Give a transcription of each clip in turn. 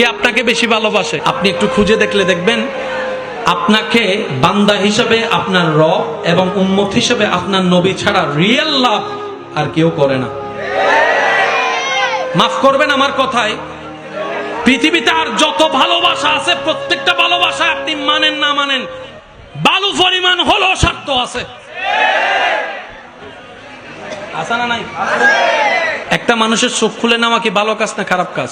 কে আপনাকে বেশি ভালোবাসে? আপনি একটু খুঁজে দেখলে দেখবেন আপনাকে বান্দা হিসেবে আপনার রব এবং উম্মত হিসেবে আপনার নবী ছাড়া রিয়েল লাভ আর কেউ করে না। মাফ করবেন আমার কথায় পৃথিবীতে আর যত ভালোবাসা আছে প্রত্যেকটা ভালোবাসা আপনি মানেন না মানেন বালু পরিমাণ হলো স্বার্থ আছে। আছে না নাই? একটা মানুষের চোখ খুলে নেওয়া কি ভালো কাজ না খারাপ কাজ?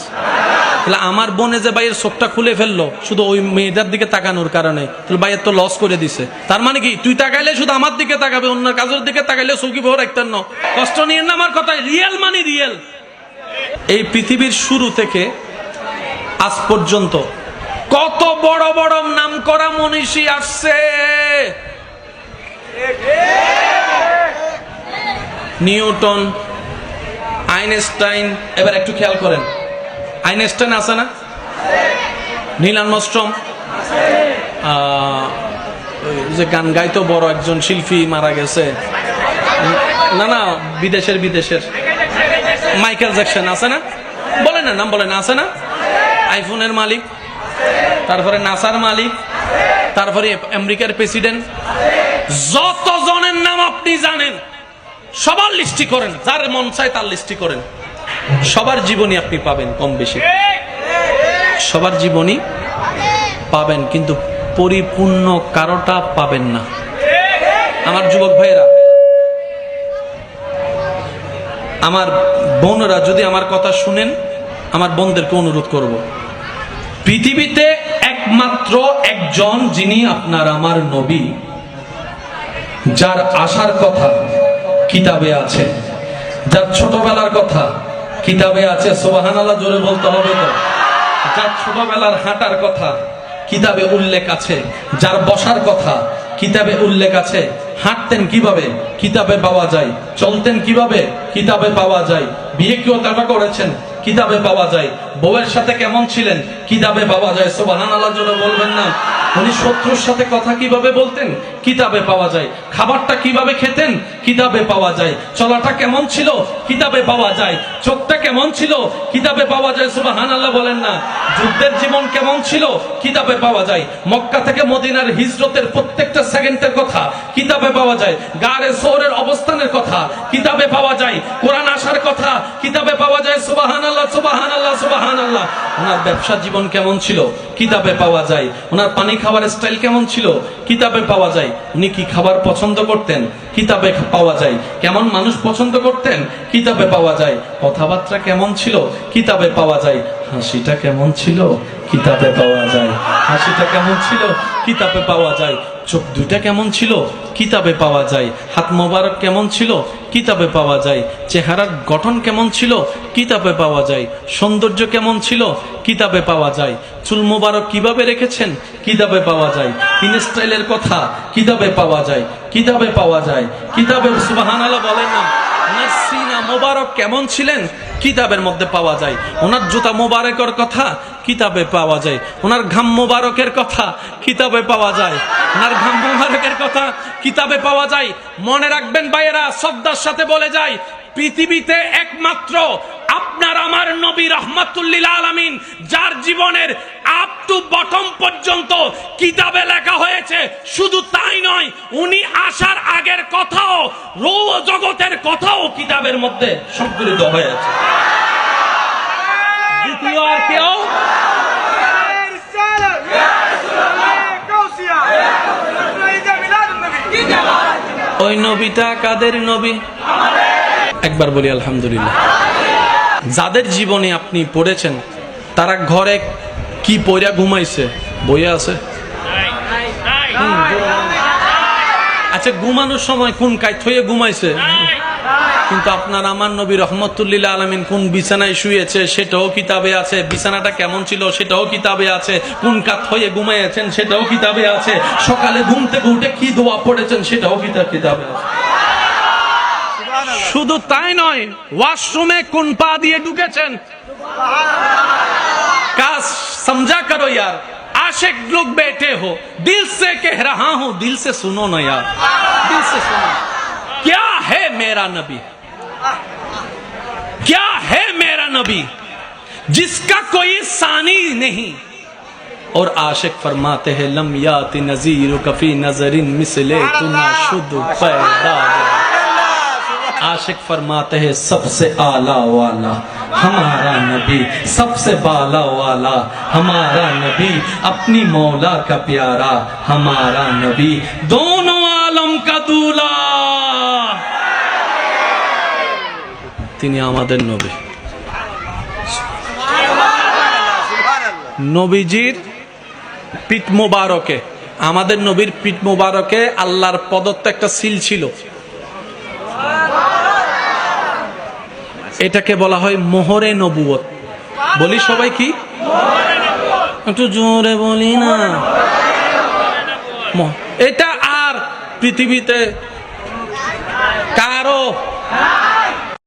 তাহলে আমার বোনে যে ভাইয়ের চোখটা খুলে ফেলল, শুধু ওই মেয়েটার দিকে তাকানোর কারণে, তাহলে ভাইয়ের তো লস করে দিছে। তার মানে কি, তুই তাকাইলে শুধু আমার দিকে তাকাবে, অন্য কাজের দিকে তাকাইলে চৌকি ভোর রাখতেন কষ্ট নিয়ে না আমার কথায় রিয়েল মানে রিয়েল এই পৃথিবীর শুরু থেকে আজ পর্যন্ত কত বড় বড় নাম করা মনীষী আসছে। নিউটন, আইনস্টাইন, এবার একটু খেয়াল করেন। আইনস্টাইন আছে না? নীল আর্মস্ট্রম যে গান গাইতো বড় একজন শিল্পী মারা গেছে। না না, বিদেশের বিদেশের। মাইকেল জ্যাকসন আছে না? বলেন না, নাম বলেন আছে না? আইফোনের মালিক। তারপরে নাসার মালিক। তারপরে আমেরিকার প্রেসিডেন্ট। যত জনের নাম আপনি জানেন, সবার লিস্টি করেন, যার মন চায় তার লিস্টি করেন। সবার জীবনী আপনি পাবেন কম বেশি। সবার জীবনী পাবেন, কিন্তু পরিপূর্ণ কারোটা পাবেন না। আমার যুবক ভাইয়েরা, আমার বোনরা যদি আমার কথা শুনেন, আমার বোনদেরকে অনুরোধ করব, পৃথিবীতে একমাত্র একজন যিনি আপনার আমার নবী, যার আসার কথা কিতাবে আছে, যার ছোটবেলার কথা কিতাবে আছে সোবাহান আল্লাহ জোরে বলতে হবে তো। যার ছোটবেলার হাঁটার কথা, কিতাবে উল্লেখ আছে। যার বসার কথা, কিতাবে উল্লেখ আছে। হাঁটতেন কীভাবে? কিতাবে পাওয়া যায়। চলতেন কীভাবে? কিতাবে পাওয়া যায়। বিয়ে কেউ তাটা করেছেন? কিতাবে পাওয়া যায়। বউয়ের সাথে কেমন ছিলেন? কিতাবে পাওয়া যায়। সোবাহান আল্লাহ জোরে বলবেন না। উনি শত্রুর সাথে কথা কীভাবে বলতেন? কিতাবে পাওয়া যায়। খাবারটা কীভাবে খেতেন? কিতাবে পাওয়া যায়। চলাটা কেমন ছিল? কিতাবে পাওয়া যায়। চোখটা কেমন ছিল? কিতাবে পাওয়া যায়। সুবাহান আল্লাহ বলেন না। যুদ্ধের জীবন কেমন ছিল? কিতাবে পাওয়া যায়। মক্কা থেকে মদিনার হিজরতের প্রত্যেকটা সেকেন্ডের কথা কিতাবে পাওয়া যায়। গাড়ে শহরের অবস্থানের কথা কিতাবে পাওয়া যায়। কোরআন আসার কথা কিতাবে পাওয়া যায়। সুবাহান আল্লাহ আল্লাহ ওনার ব্যবসা জীবন কেমন ছিল? কিতাবে পাওয়া যায়। ওনার পানি খাবার স্টাইল কেমন ছিল? কিতাবে পাওয়া যায়। উনি কি খাবার পছন্দ করতেন? কিতাবে পাওয়া যায়। কেমন মানুষ পছন্দ করতেন? কিতাবে পাওয়া যায়। কথাবার্তা কেমন ছিল? কিতাবে পাওয়া যায়। হাসিটা কেমন ছিল? কিতাবে পাওয়া যায়। হাসিটা কেমন ছিল? কিতাবে পাওয়া যায়। চোখ দুইটা কেমন ছিল? কিতাবে পাওয়া যায়। হাত মোবারক কেমন ছিল? কিতাবে পাওয়া যায়। চেহারার গঠন কেমন ছিল? কিতাবে পাওয়া যায়। সৌন্দর্য কেমন ছিল? কিতাবে পাওয়া যায়। চুল মোবারক কীভাবে রেখেছেন? কিতাবে পাওয়া যায়। তিন স্টাইলের কথা, কিতাবে পাওয়া যায়। কিতাবে পাওয়া যায়। কিতাবে সুবাহান আল্লাহ বলেন না মোবারক কেমন ছিলেন? কিতাবের মধ্যে পাওয়া যায়। ওনার জুতা মোবারকের কথা কিতাবে পাওয়া যায়। ওনার ঘাম মোবারকের কথা কিতাবে পাওয়া যায়। ওনার ঘাম মোবারকের কথা কিতাবে পাওয়া যায়। মনে রাখবেন ভাইয়েরা শ্রদ্ধার সাথে বলে যায়, পৃথিবীতে একমাত্র যার জীবনের আপ টু বটম পর্যন্ত কিতাবে লেখা হয়েছে, শুধু তাই নয়, উনি আসার আগের কথাও রো জগতের কথাও কিতাবের মধ্যে সংকলিত হয়েছে। ওই নবীটা কাদের নবী? একবার বলি, আলহামদুলিল্লাহ। যাদের জীবনে আপনি পড়েছেন, তারা ঘরে কি পইরা ঘুমাইছে? বইয়া আছে? আচ্ছা ঘুমানোর সময় কোন কাইত হয়ে ঘুমাইছে? কিন্তু আপনার আমার নবী রহমতুল্লিল আলমিন কোন বিছানায় শুয়েছে, সেটাও কিতাবে আছে। বিছানাটা কেমন ছিল, সেটাও কিতাবে আছে। কোন কাত হয়ে ঘুমাইয়েছেন, সেটাও কিতাবে আছে। সকালে ঘুম থেকে উঠে কি দোয়া পড়েছেন, সেটাও কিতাবে আছে। শুধু তাই নয় ওয়াশরুমে কোন পা দিয়ে ঢুকেছেন? কাজ সমঝা করো ইয়ার عاشق لوگ بیٹھے ہو دل سے کہہ رہا ہوں دل سے سنو نا یار دل سے سنو کیا ہے میرا نبی کیا ہے میرا نبی جس کا کوئی ثانی نہیں। اور عاشق فرماتے ہیں، لم یاتی نظیر کفی نظر مثلے تنا شد پیدا आशिक फरमाते हैं सबसे आला वाला हमारा नबी सबसे बाला वाला हमारा नबी अपनी मौला का प्यारा हमारा नबी दोनों आलम का दूल्हा তিনি আমাদের নবী নবীজির পিঠ মোবারকে আমাদের নবীর পিঠ মোবারকে আল্লাহর প্রদত্ত একটা সিল ছিল এটাকে বলা হয় মোহরে নবুয়ত। বলি সবাই কি? একটু জোরে বলি না। এটা আর পৃথিবীতে কারও